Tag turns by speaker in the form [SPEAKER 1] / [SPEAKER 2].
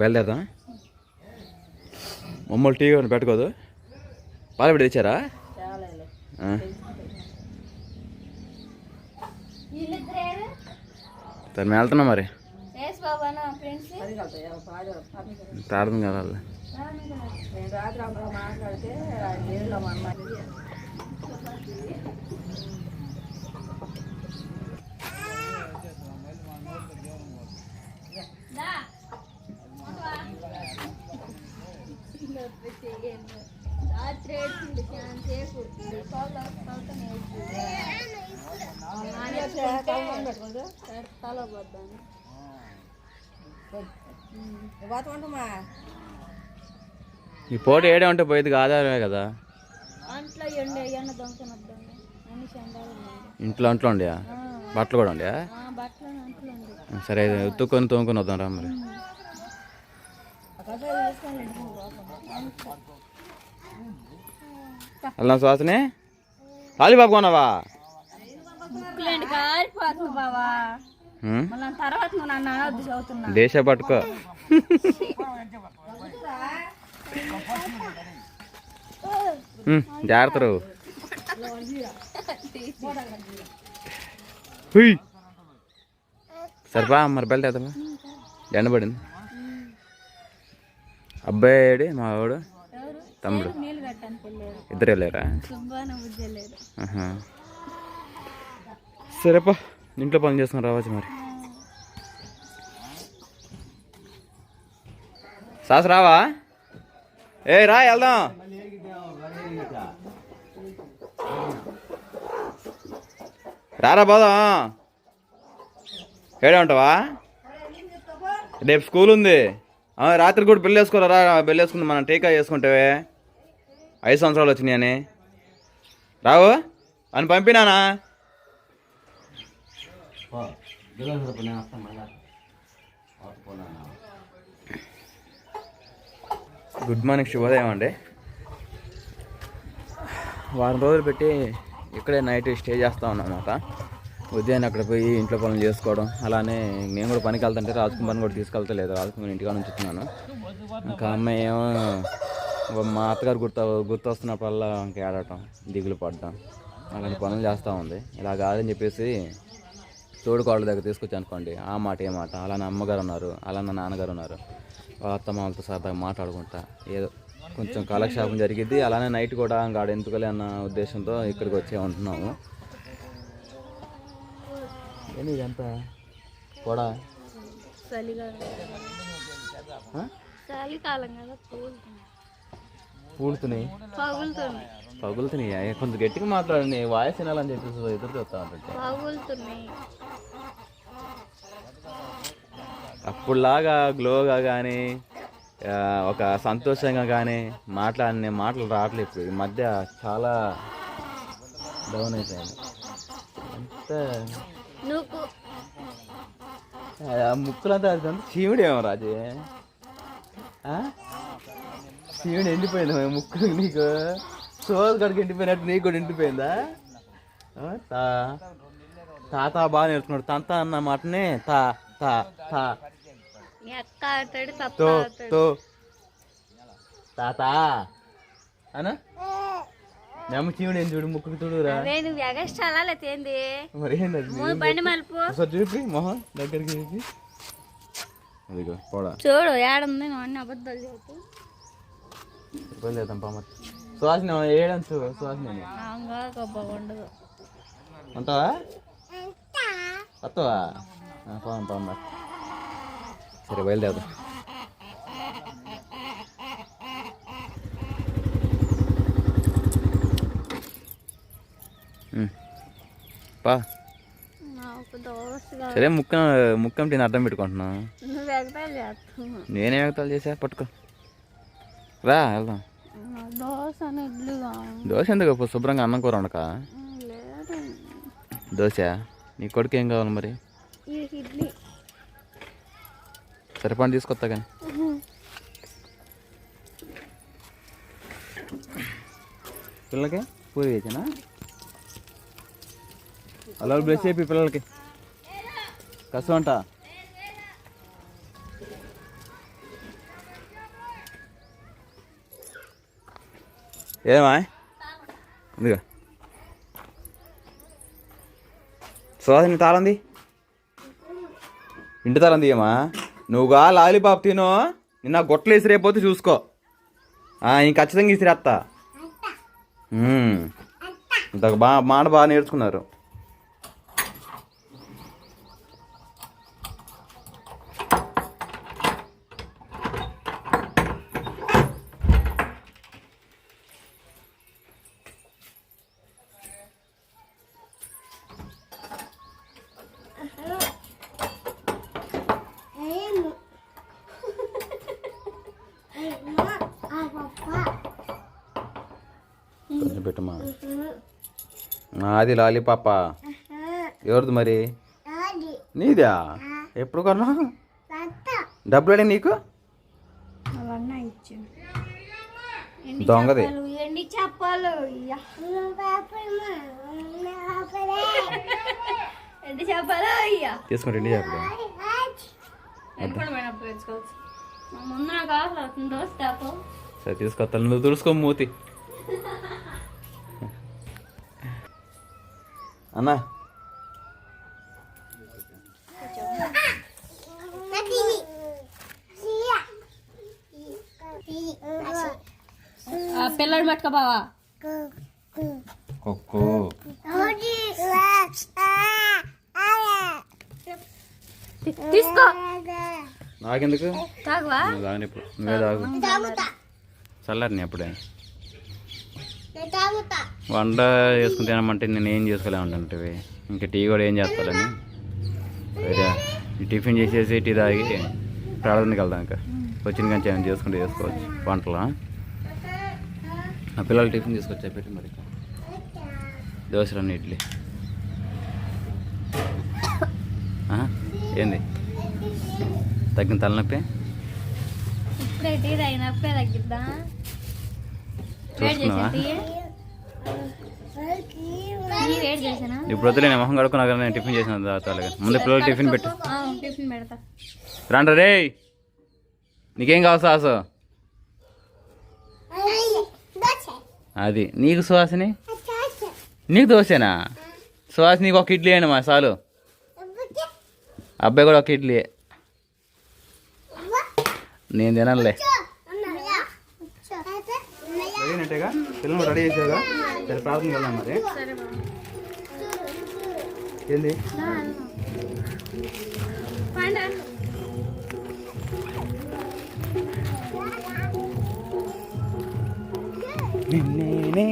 [SPEAKER 1] బయలుదేరదాం. మమ్మల్ని టీ ఏమైనా పెట్టుకోదు? పాలు పెట్టి తెచ్చారా? సరే మేము వెళ్తున్నాం మరి. తాడదాం కదా
[SPEAKER 2] మాట్లాడితే పోద్దాను
[SPEAKER 3] పోతామంటమ్మా
[SPEAKER 1] ఈ పోటీ ఏడే ఉంటే పోయేది ఆధారమే కదా?
[SPEAKER 2] అంట్లో ఎండ ఎండ దొంగనొద్దాం అన్ని చందాలు ఉన్నాయి.
[SPEAKER 1] ఇంట్లో అంట్లో ఉండియా? బట్టలు కూడా ఉండియా?
[SPEAKER 2] ఆ బట్టలు అంట్లో ఉంది
[SPEAKER 1] సరే ఉత్తుకొని తోముకొని వద్దాం రా మరి. వెళ్దాం సుహాసిని లాలీబాబు కొన్నావా? దేశ పట్టుకో. జాగ్రత్త. సరిపా మరి బయట వేద్దామా ఎండబడింది అబ్బాయి ఏడి మా వాడు
[SPEAKER 2] ఎవరు?
[SPEAKER 1] తమ్ముడు. ఇద్దరు వెళ్ళారా. సరేపా. ఇంట్లో పని చేసుకుని రావచ్చు మరి. సాస్ రావా? ఏ రా వెళ్దాం. రారా పోదాం. ఏడే ఉంటావా? రేపు స్కూల్ ఉంది. రాత్రి కూడా పెళ్ళి వేసుకోరా రా పెళ్ళి వేసుకుందాం మనం టీకా వేసుకుంటేవే ఐదు సంవత్సరాలు వచ్చినాయని. రావు అని పంపినానా? గుడ్ మార్నింగ్ శుభోదయం అండి. వారం రోజులు పెట్టి ఇక్కడే నైట్ స్టే చేస్తూ ఉన్నాం ఉదయాన్నే అక్కడ పోయి ఇంట్లో పనులు చేసుకోవడం అలానే నేను కూడా పనికి వెళ్తుంటే రాజకుమార్ని కూడా తీసుకెళ్తలేదు రాజకుమార్ ఇంటికాడ వచ్చినాను ఇంకా అమ్మాయి ఏమో మా అత్తగారు గుర్తు గుర్తొస్తున్నప్పుడల్లా ఇంకా ఏడటం దిగులు పడడం అలాంటి పనులు చేస్తూ ఉంది. ఇలా కాదని చెప్పేసి తోడుకోళ్ళ దగ్గర తీసుకొచ్చి అనుకోండి ఆ మాట ఏ మాట? అలా నా అమ్మగారు ఉన్నారు అలా నా నాన్నగారు ఉన్నారు. వాళ్ళ అత్త మామలతో సరదాగా మాట్లాడుకుంటా. ఏదో కొంచెం కాలక్షేపం జరిగిద్ది. అలానే నైట్ కూడా గాడ ఎందుకులే అన్న ఉద్దేశంతో ఇక్కడికి వచ్చే ఉంటున్నాము. ఏంటి ఇదంతా? కూడా
[SPEAKER 2] పూలుతున్నాయి. పగులుతున్నాయి.
[SPEAKER 1] కొంచెం గట్టిగా మాట్లాడండి. వాయిస్ వినాలని చెప్పేసి ఎదురు చూస్తా
[SPEAKER 2] పగులుతున్నాయి.
[SPEAKER 1] అప్పుడులాగా గ్లోగా కానీ ఒక సంతోషంగా కానీ మాట్లాడిన మాటలు రావట్లేదు ఇప్పుడు. ఈ మధ్య చాలా డౌన్ అయిపోయింది. అంత ముక్కులంతా చీమిడేమో రాజు? చీమిడి ఎండిపోయింది ముక్కు నీకు. సోల్ కడికి ఎండిపోయినట్టు నీకు కూడా ఎండిపోయిందా? తా. తాత బాగా నేర్చుకున్నాడు. తంత అన్న మాటనే తా తా తా.
[SPEAKER 2] అక్క ఆడతాడు
[SPEAKER 1] తో తాత. అనా మేము చీవుడు ఏం చూడు చూడురా.
[SPEAKER 2] నువ్వు ఏంది?
[SPEAKER 1] మరి
[SPEAKER 2] బండి మలుపు.
[SPEAKER 1] ఒకసారి చూపి మొహం దగ్గరికి చూపి. అదిగో పోడా.
[SPEAKER 2] చూడు ఏడుంది నువ్వు అన్ని అబద్ధాలు చెబుతూ
[SPEAKER 1] వెళ్ళేద్దాం పామ సుహాసిని ఏడంచు
[SPEAKER 2] గొప్ప ఉండదు
[SPEAKER 1] ఉంటావా వస్తావా? పాము పాము సరే బయలుదేరదాం. పా సరే ముక్క ముక్క నేను అర్థం
[SPEAKER 2] ఎగతాలు చేస్తున్నావు
[SPEAKER 1] నేనే వ్యక్తాలు చేసా? పట్టుకో. రా వెళ్దాం.
[SPEAKER 2] దోశ
[SPEAKER 1] ఎందుకు శుభ్రంగా అన్నం కూర ఉండక దోశ నీ కొడుకు ఏం కావాలి మరి
[SPEAKER 2] ఈ ఇడ్లీ
[SPEAKER 1] సరిపడి తీసుకొస్తా కానీ. పిల్లలకి? పూరి వేసానా అలా బ్లెస్ చెప్పి పిల్లలకి. కష్టం అంట. ఏమా? ఇదిగా. సుహాసిని తాళంది ఇంటి తాళంది ఏమా నువ్వుగా లాలీపాప్ తిను. నిన్న గొట్టలు విసిరేపోతే చూసుకో. ఇంక ఖచ్చితంగా విసిరేస్తా. మ్మ్. ఇంత బాగా మాట బాగా నేర్చుకున్నారు. కొంచెం పెట్టమ్మా నాది లాలీపాప. ఎవరిది మరి? నీదా? ఎప్పుడు కొన్నా? డబ్బులు అడి నీకు? దొంగది.
[SPEAKER 2] చేపలు ఎండి చేపలు అయ్యా.
[SPEAKER 1] తీసుకుంటే ఇంటి చెప్పు
[SPEAKER 2] ఎప్పుడు
[SPEAKER 1] అన్నా.
[SPEAKER 2] పిల్లడు పట్టుకో బావా.
[SPEAKER 1] కొక్కు.
[SPEAKER 2] తీసుకో.
[SPEAKER 1] నాకెందుకు?
[SPEAKER 2] తాగువా?
[SPEAKER 1] తాగని ఇప్పుడు నువ్వే తాగు. చల్లారిని అప్పుడే. వంట చేసుకుని తినమంటే నేను ఏం చేసుకోలేమంటే ఇంకా టీ కూడా ఏం చేస్తాలని. టిఫిన్ చేసేసి టీ తాగి ప్రార్థనకి వెళ్దాం ఇంకా. వచ్చిన కానీ ఏమైనా చేసుకుంటే చేసుకోవచ్చు వంటలు. ఆ? పిల్లలు టిఫిన్ తీసుకొచ్చా పెట్టి మరి దోశలు ఇడ్లీ. ఆ? ఏంది? తగ్గిన తలనొప్పి?
[SPEAKER 2] ఇప్పుడే టీ తగ్గిద్దా?
[SPEAKER 1] చూసుకున్నావా ఇప్పుడు వద్దులే నేను మొహం కడుక్కున్నా నేను టిఫిన్ చేసిన తర్వాత ముందు పిల్లలు టిఫిన్ పెట్టు.
[SPEAKER 2] ఆ, టిఫిన్ పెడతా.
[SPEAKER 1] రండి రే. నీకేం కావాలి సాసు? అది. నీకు సుహాసిని? నీకు దోశనా? సుహాసిని నీకు ఒక ఇడ్లీ అండి మా చాలు. అబ్బాయి కూడా ఒక ఇడ్లీ. నేను తినాలే రెడీనట్టేగా పిల్లలు రెడీ చేసాగా సరే ప్రార్థన వెళ్దాం మరి. ఏంది? నిన్నే